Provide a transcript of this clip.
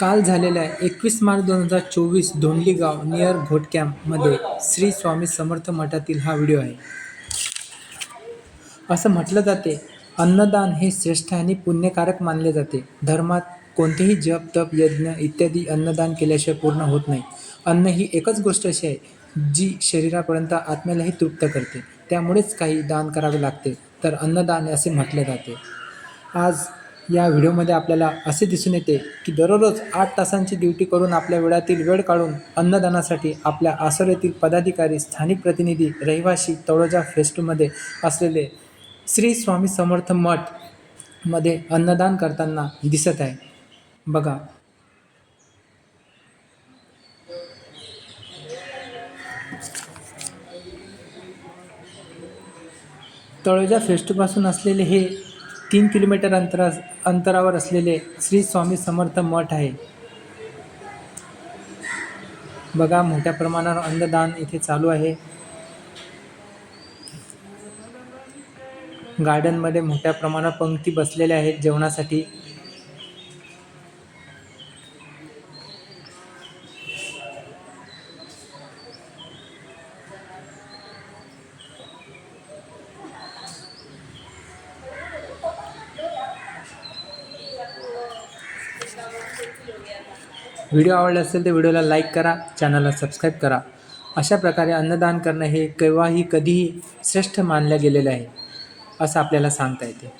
काल झालेल्या एकवीस मार्च दोन हजार चोवीस धोंडलीगाव नियर घोटकॅम्पमध्ये श्री स्वामी समर्थ मठातील हा व्हिडिओ आहे. असं म्हटलं जाते अन्नदान हे श्रेष्ठ आणि पुण्यकारक मानले जाते. धर्मात कोणतेही जप तप यज्ञ इत्यादी अन्नदान केल्याशिवाय पूर्ण होत नाही. अन्न ही एकच गोष्ट अशी आहे जी शरीरापर्यंत आत्म्यालाही तृप्त करते. त्यामुळेच काही दान करावे लागते तर अन्नदान असे म्हटले जाते. आज या व्हिडिओमध्ये आपल्याला असे दिसून येते की दररोज आठ तासांची ड्युटी करून आपल्या वेळातील वेळ काढून अन्नदानासाठी आपल्या आसरेतील पदाधिकारी स्थानिक प्रतिनिधी रहिवासी तळोजा फेस्टमध्ये असलेले श्री स्वामी समर्थ मठमध्ये अन्नदान करताना दिसत आहे. बघा. तळोजा फेस्टपासून असलेले हे तीन किलोमीटर अंतरा अंतरावर असलेले श्री स्वामी समर्थ मठ आहे. बघा मोठ्या प्रमाणावर अन्नदान इथे चालू आहे. गार्डनमध्ये मोठ्या प्रमाणात पंक्ती बसलेल्या आहेत जेवणासाठी. व्हिडिओ आवडला असेल तर व्हिडिओला लाईक करा चॅनलला सबस्क्राईब करा. अशा प्रकारे अन्नदान करणं हे केव्हाही कधीही श्रेष्ठ मानलं गेलेलं आहे असं आपल्याला सांगता येते.